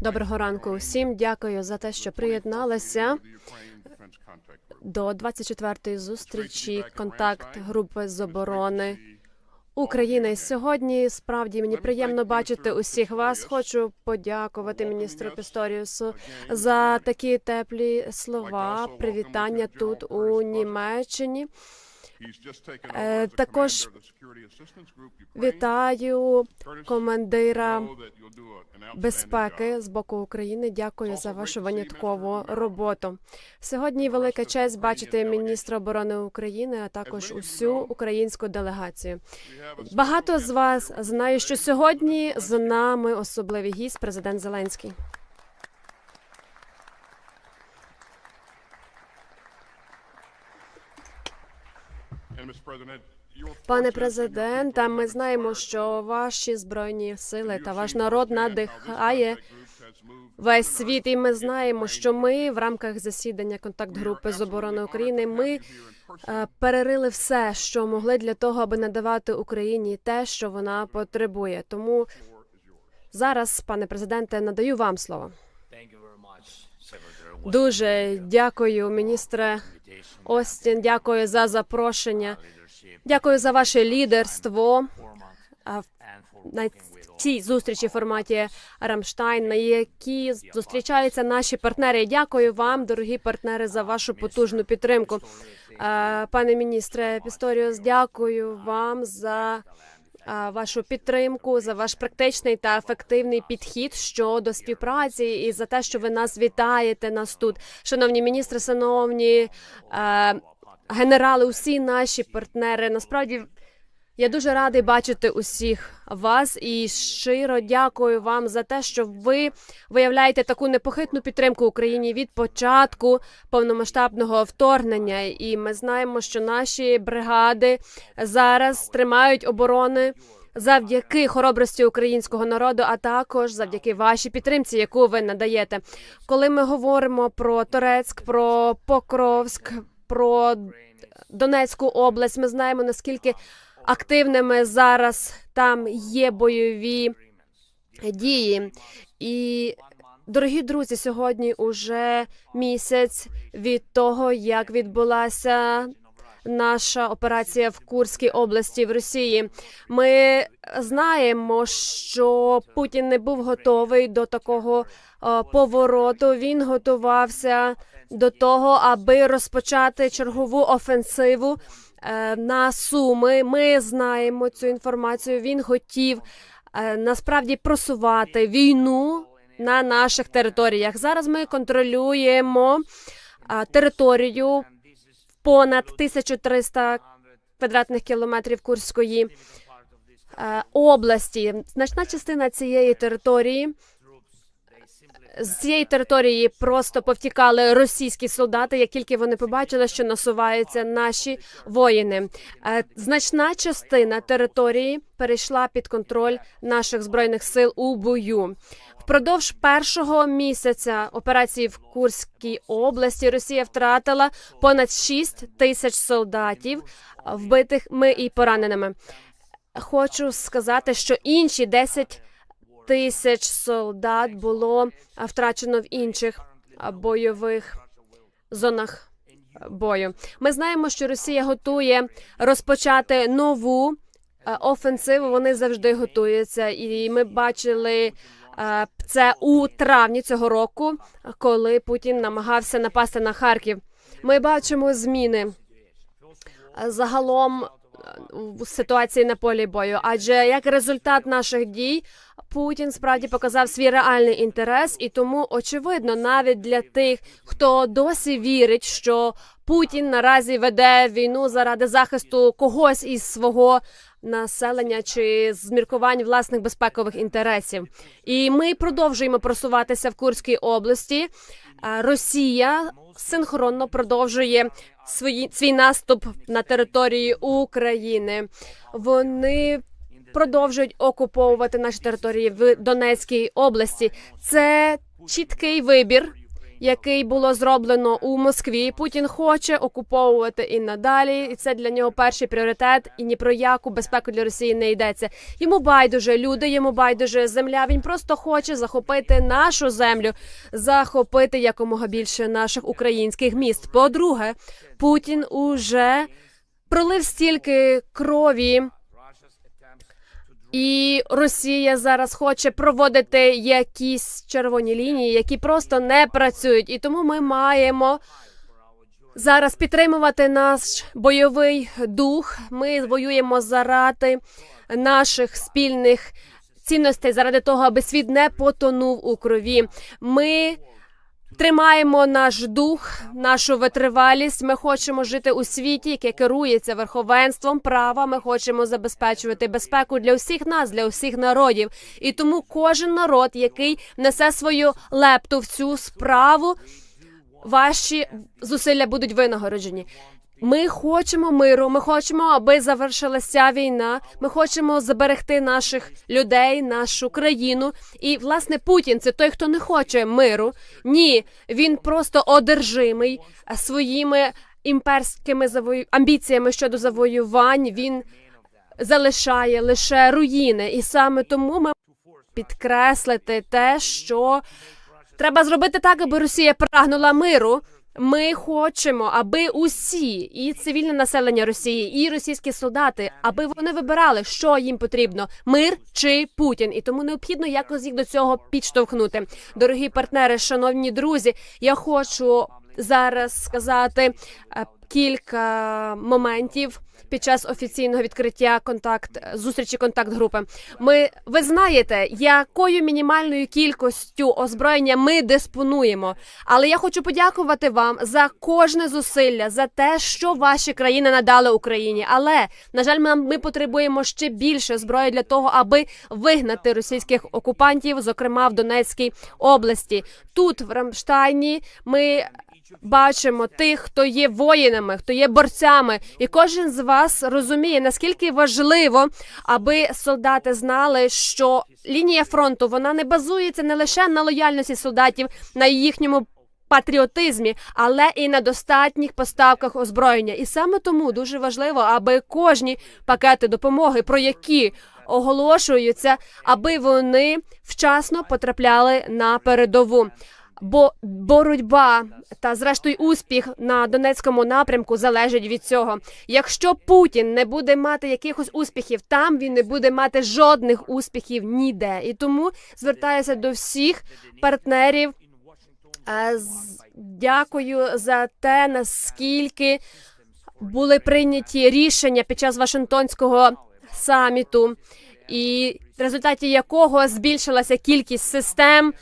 Доброго ранку усім. Дякую за те, що приєдналися до 24-ї зустрічі контакт групи з оборони України. Сьогодні справді мені приємно бачити усіх вас. Хочу подякувати міністру Пісторіусу за такі теплі слова. Привітання тут у Німеччині. Е, Також Вітаю командира безпеки з боку України. Дякую за вашу виняткову роботу. Сьогодні велика честь бачити міністра оборони України, а також усю українську делегацію. Багато з вас знає, що сьогодні з нами особливий гість, президент Зеленський. Пане президенте, ми знаємо, що ваші збройні сили та ваш народ надихає весь світ, і ми знаємо, що ми в рамках засідання контакт-групи з оборони України ми е, перерили все, що могли для того, аби надавати Україні те, що вона потребує. Тому зараз, пане президенте, надаю вам слово. Дуже дякую, міністре Остін. Дякую за запрошення. Дякую за ваше лідерство на цій зустрічі в форматі Рамштайн, на якій зустрічаються наші партнери. Дякую вам, дорогі партнери, за вашу потужну підтримку. Пане міністре Пісторіус, дякую вам за вашу підтримку, за ваш практичний та ефективний підхід щодо співпраці і за те, що ви нас вітаєте нас тут, шановні міністри, шановні е, генерали, усі наші партнери. Насправді я дуже радий бачити усіх вас і щиро дякую вам за те, що ви виявляєте таку непохитну підтримку Україні від початку повномасштабного вторгнення. І ми знаємо, що наші бригади зараз тримають оборони. Завдяки хоробрості українського народу, а також завдяки вашій підтримці, яку ви надаєте. Коли ми говоримо про Торецьк, про Покровськ, про Донецьку область, ми знаємо наскільки активними зараз там є бойові дії. І, дорогі друзі, сьогодні уже місяць від того, як відбулася. Наша операція в Курській області в Росії. Ми знаємо, що Путін не був готовий до такого е, повороту. Він готувався до того, аби розпочати чергову офенсиву на Суми. Ми знаємо цю інформацію. Він хотів е, насправді просувати війну на наших територіях. Зараз ми контролюємо е, територію понад 1300 квадратних кілометрів Курської е, області. Значна частина цієї території. З цієї території просто повтікали російські солдати, як тільки вони побачили, що насуваються наші воїни. Е, Значна частина території перейшла під контроль наших збройних сил у бою. Впродовж першого місяця операції в Курській області Росія втратила понад 6 тисяч солдатів, е, вбитими і пораненими. Хочу сказати, що інші 10 тисяч солдат було втрачено в інших бойових зонах бою. Ми знаємо, що Росія готує розпочати нову офенсиву. Вони завжди готуються, і ми бачили. Це у травні цього року, коли Путін намагався напасти на Харків. Ми бачимо зміни загалом в ситуації на полі бою. Адже як результат наших дій Путін справді показав свій реальний інтерес, і тому очевидно, навіть для тих, хто досі вірить, що Путін наразі веде війну заради захисту когось із свого населення чи з міркувань власних безпекових інтересів. І ми продовжуємо просуватися в Курській області. Росія синхронно продовжує свої свій наступ на території України. Вони продовжують окуповувати наші території в Донецькій області. Це чіткий вибір, який було зроблено у Москві. Путін хоче окуповувати і надалі, і це для нього перший пріоритет. І ні про яку безпеку для Росії не йдеться. Йому байдуже люди, йому байдуже земля. Він просто хоче захопити нашу землю, захопити якомога більше наших українських міст. По-друге, Путін уже пролив стільки крові. І Росія зараз хоче проводити якісь червоні лінії, які просто не працюють. І тому ми маємо зараз підтримувати наш бойовий дух. Ми воюємо заради наших спільних цінностей, заради того, аби світ не потонув у крові. Ми Тримаємо наш дух, нашу витривалість. Ми хочемо жити у світі, яке керується верховенством права. Ми хочемо забезпечувати безпеку для всіх нас, для всіх народів. І тому кожен народ, який несе свою лепту в цю справу, ваші зусилля будуть винагороджені. Ми хочемо миру. Ми хочемо, аби завершилася війна. Ми хочемо зберегти наших людей, нашу країну. І власне Путін це той, хто не хоче миру. Ні, він просто одержимий своїми імперськими завою... амбіціями щодо завоювань. Він залишає лише руїни, і саме тому ми підкреслити те, що треба зробити так, аби Росія прагнула миру. Ми хочемо, аби усі і цивільне населення Росії, і російські солдати, аби вони вибирали, що їм потрібно: мир чи Путін. І тому необхідно якось їх до цього підштовхнути. Дорогі партнери, шановні друзі, я хочу зараз сказати е, кілька моментів під час офіційного відкриття контакт зустрічі контакт групи. Ми ви знаєте, якою мінімальною кількістю озброєння ми диспонуємо. Але я хочу подякувати вам за кожне зусилля, за те, що ваші країни надали Україні. Але на жаль, ми, ми потребуємо ще більше зброї для того, аби вигнати російських окупантів, зокрема в Донецькій області. Тут в Рамштайні ми бачимо тих, хто є воїнами, хто є борцями, і кожен з вас розуміє наскільки важливо, аби солдати знали, що лінія фронту вона не базується не лише на лояльності солдатів, на їхньому. Патріотизмі, але і на достатніх поставках озброєння, і саме тому дуже важливо, аби кожні пакети допомоги, про які оголошуються, аби вони вчасно потрапляли на передову. Бо боротьба та зрештою успіх на Донецькому напрямку залежить від цього. Якщо Путін не буде мати якихось успіхів, там він не буде мати жодних успіхів ніде. І тому звертаюся до всіх партнерів. Е, Дякую за те, наскільки були прийняті рішення під час Вашингтонського саміту, і в результаті якого збільшилася кількість систем,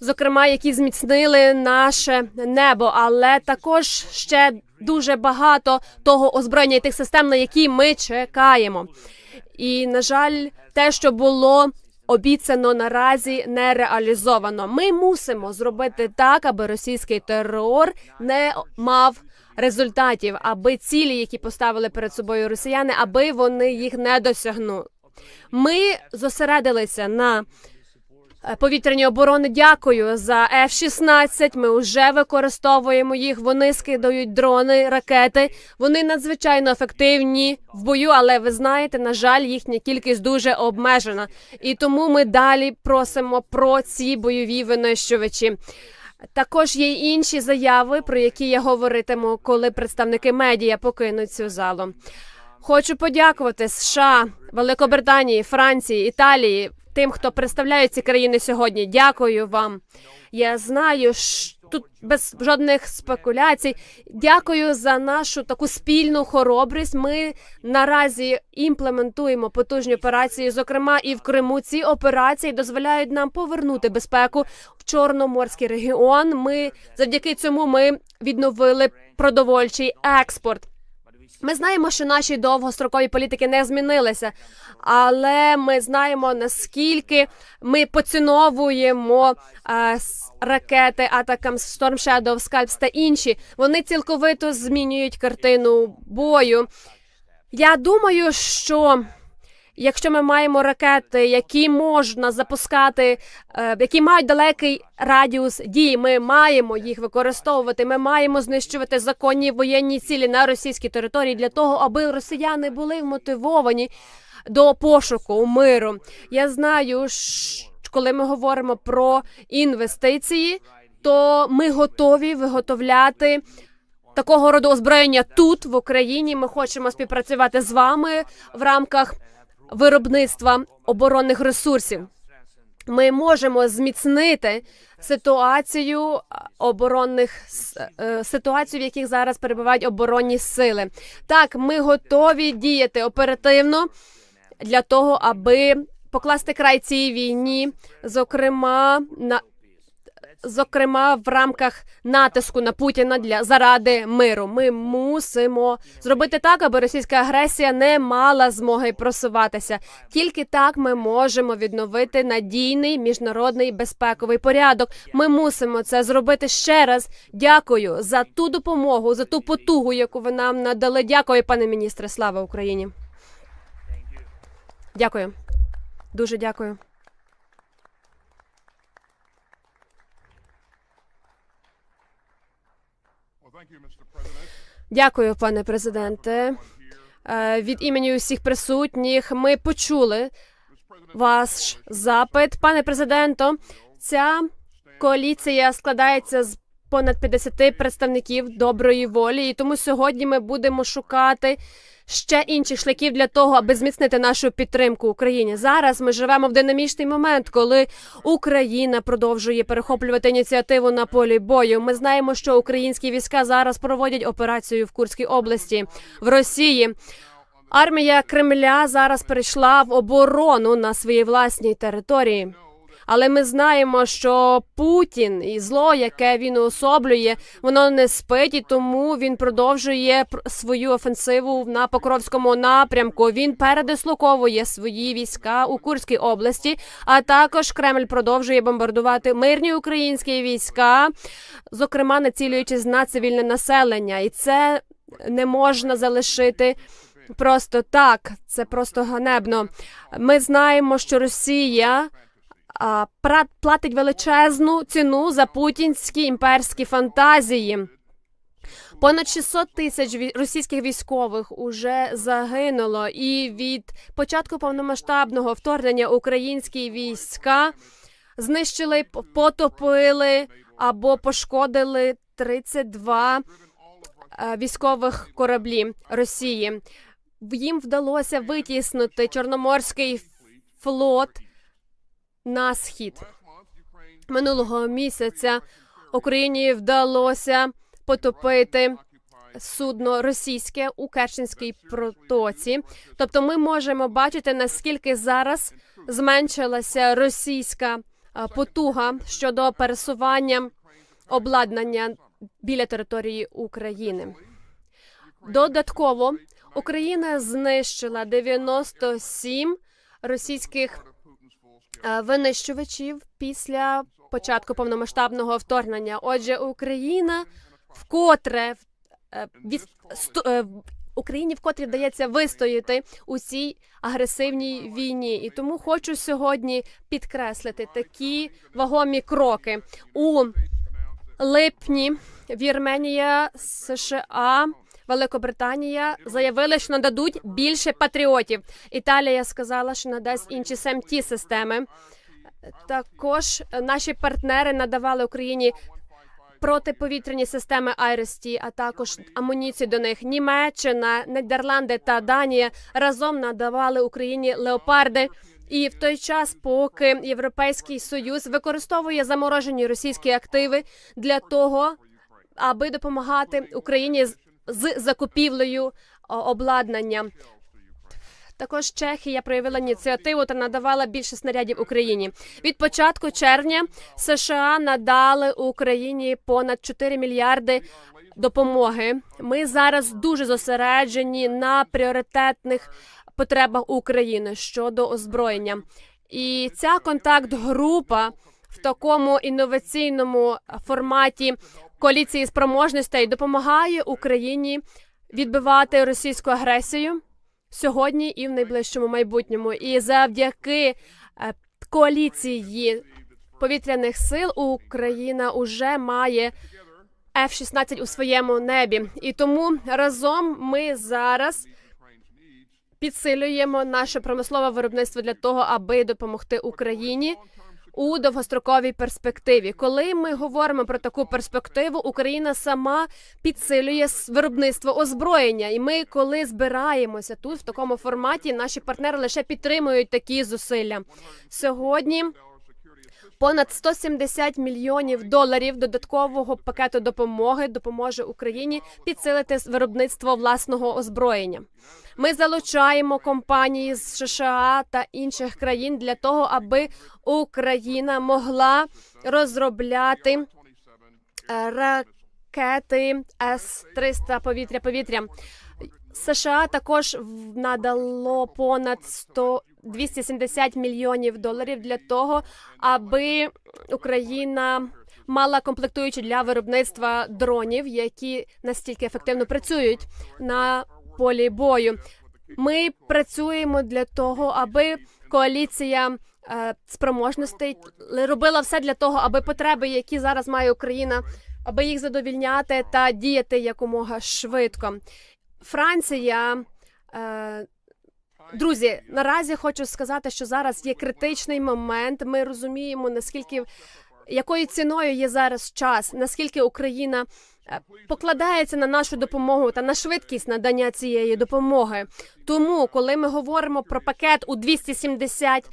зокрема, які зміцнили наше небо, але також ще дуже багато того озброєння і тих систем, на які ми чекаємо. І на жаль, те, що було обіцяно наразі не реалізовано. Ми мусимо зробити так, аби російський терор не мав результатів, аби цілі, які поставили перед собою росіяни, аби вони їх не досягнули. Ми зосередилися на е, повітряній оборони. Дякую за F-16. Ми вже використовуємо їх. Вони скидають дрони, ракети. Вони надзвичайно ефективні в бою, але ви знаєте, на жаль, їхня кількість дуже обмежена. І тому ми далі просимо про ці бойові винищувачі. Також є інші заяви, про які я говоритиму, коли представники медіа покинуть цю залу. Хочу подякувати США, Великобританії, Франції, Італії, тим, хто представляє ці країни сьогодні. Дякую вам. Я знаю, що тут без жодних спекуляцій. Дякую за нашу таку спільну хоробрість. Ми наразі імплементуємо потужні операції. Зокрема, і в Криму ці операції дозволяють нам повернути безпеку в Чорноморський регіон. Ми завдяки цьому ми відновили продовольчий експорт. Ми знаємо, що наші довгострокові політики не змінилися, але ми знаємо наскільки ми поціновуємо е, ракети Атакам, Storm Shadow, Scalps та інші. Вони цілковито змінюють картину бою. Я думаю, що Якщо ми маємо ракети, які можна запускати, е, які мають далекий радіус дії, ми маємо їх використовувати. Ми маємо знищувати законні воєнні цілі на російській території для того, аби росіяни були вмотивовані до пошуку миру. Я знаю, ш- коли ми говоримо про інвестиції, то ми готові виготовляти такого роду озброєння тут, в Україні. Ми хочемо співпрацювати з вами в рамках виробництва оборонних ресурсів. Ми можемо зміцнити ситуацію оборонних с- е, ситуацію, в яких зараз перебувають оборонні сили. Так, ми готові діяти оперативно для того, аби покласти край цій війні, зокрема на зокрема в рамках натиску на Путіна для заради миру. Ми мусимо зробити так, аби російська агресія не мала змоги просуватися. Тільки так ми можемо відновити надійний міжнародний безпековий порядок. Ми мусимо це зробити ще раз. Дякую за ту допомогу, за ту потугу, яку ви нам надали. Дякую, пане міністре. Слава Україні. Дякую. Дуже дякую. Дякую, пане президенте. Е, Від імені усіх присутніх ми почули ваш запит. Пане президенто, ця коаліція складається з понад 50 представників доброї волі, і тому сьогодні ми будемо шукати ще інших шляхів для того, аби зміцнити нашу підтримку Україні. Зараз ми живемо в динамічний момент, коли Україна продовжує перехоплювати ініціативу на полі бою. Ми знаємо, що українські війська зараз проводять операцію в Курській області в Росії. Армія Кремля зараз перейшла в оборону на своїй власній території. Але ми знаємо, що Путін і зло, яке він уособлює, воно не спить, і тому він продовжує пр- свою офенсиву на Покровському напрямку. Він передислоковує свої війська у Курській області. А також Кремль продовжує бомбардувати мирні українські війська, зокрема націлюючись на цивільне населення, і це не можна залишити. Просто так, це просто ганебно. Ми знаємо, що Росія платить величезну ціну за путінські імперські фантазії. Понад 600 тисяч російських військових уже загинуло, і від початку повномасштабного вторгнення українські війська знищили, потопили або пошкодили 32 е, військових кораблі Росії. Їм вдалося витіснути Чорноморський флот на схід. Минулого місяця Україні вдалося потопити судно російське у Керченській протоці. Тобто, ми можемо бачити наскільки зараз зменшилася російська потуга щодо пересування обладнання біля території України. Додатково Україна знищила 97 російських винищувачів після початку повномасштабного вторгнення. Отже, Україна вкотре е, від е, Україні вкотре вдається вистояти у цій агресивній війні, і тому хочу сьогодні підкреслити такі вагомі кроки у липні. Вірменія, США, Великобританія заявили, що нададуть більше патріотів. Італія сказала, що надасть інші СМТ системи. Також наші партнери надавали Україні протиповітряні системи IRIS-T, а також амуніцію до них. Німеччина, Нідерланди та Данія разом надавали Україні леопарди. І в той час, поки Європейський союз використовує заморожені російські активи для того, аби допомагати Україні з, закупівлею обладнання. Також Чехія проявила ініціативу та надавала більше снарядів Україні. Від початку червня США надали Україні понад 4 мільярди допомоги. Ми зараз дуже зосереджені на пріоритетних потребах України щодо озброєння. І ця контакт-група в такому інноваційному форматі коаліції спроможностей допомагає Україні відбивати російську агресію сьогодні і в найближчому майбутньому. І завдяки е, коаліції повітряних сил Україна уже має F-16 у своєму небі. І тому разом ми зараз підсилюємо наше промислове виробництво для того, аби допомогти Україні у довгостроковій перспективі. Коли ми говоримо про таку перспективу, Україна сама підсилює виробництво озброєння. І ми, коли збираємося тут в такому форматі, наші партнери лише підтримують такі зусилля. Сьогодні понад 170 мільйонів доларів додаткового пакету допомоги допоможе Україні підсилити виробництво власного озброєння. Ми залучаємо компанії з США та інших країн для того, аби Україна могла розробляти е, ракети С-300 повітря-повітря. США також надало понад 100, 270 мільйонів доларів для того, аби Україна мала комплектуючі для виробництва дронів, які настільки ефективно працюють на полі бою. Ми працюємо для того, аби коаліція е, спроможностей робила все для того, аби потреби, які зараз має Україна, аби їх задовільняти та діяти якомога швидко. Франція. Друзі, наразі хочу сказати, що зараз є критичний момент. Ми розуміємо наскільки якою ціною є зараз час, наскільки Україна е, покладається на нашу допомогу та на швидкість надання цієї допомоги. Тому, коли ми говоримо про пакет у 270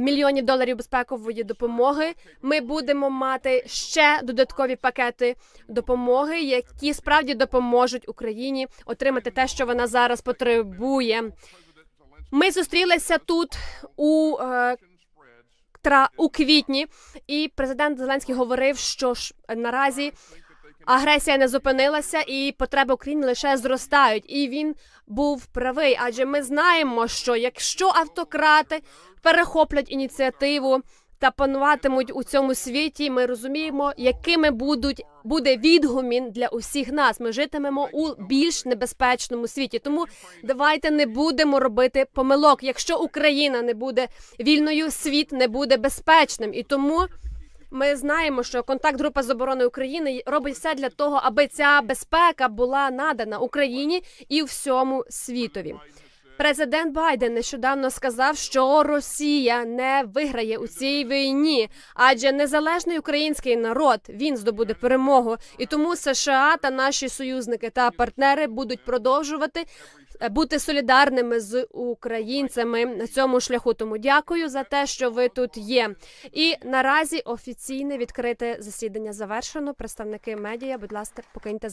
мільйонів доларів безпекової допомоги, ми будемо мати ще додаткові пакети допомоги, які справді допоможуть Україні отримати те, що вона зараз потребує. Ми зустрілися тут у е, тра у квітні, і президент Зеленський говорив, що ж наразі агресія не зупинилася, і потреби України лише зростають. І він був правий, адже ми знаємо, що якщо автократи перехоплять ініціативу та пануватимуть у цьому світі, ми розуміємо, якими будуть буде відгумін для усіх нас. Ми житимемо у більш небезпечному світі. Тому давайте не будемо робити помилок. Якщо Україна не буде вільною, світ не буде безпечним. І тому ми знаємо, що контакт група з оборони України робить все для того, аби ця безпека була надана Україні і всьому світові. Президент Байден нещодавно сказав, що Росія не виграє у цій війні, адже незалежний український народ він здобуде перемогу, і тому США та наші союзники та партнери будуть продовжувати е, бути солідарними з українцями на цьому шляху. Тому дякую за те, що ви тут є. І наразі офіційне відкрите засідання завершено. Представники медіа, будь ласка, покиньте зал.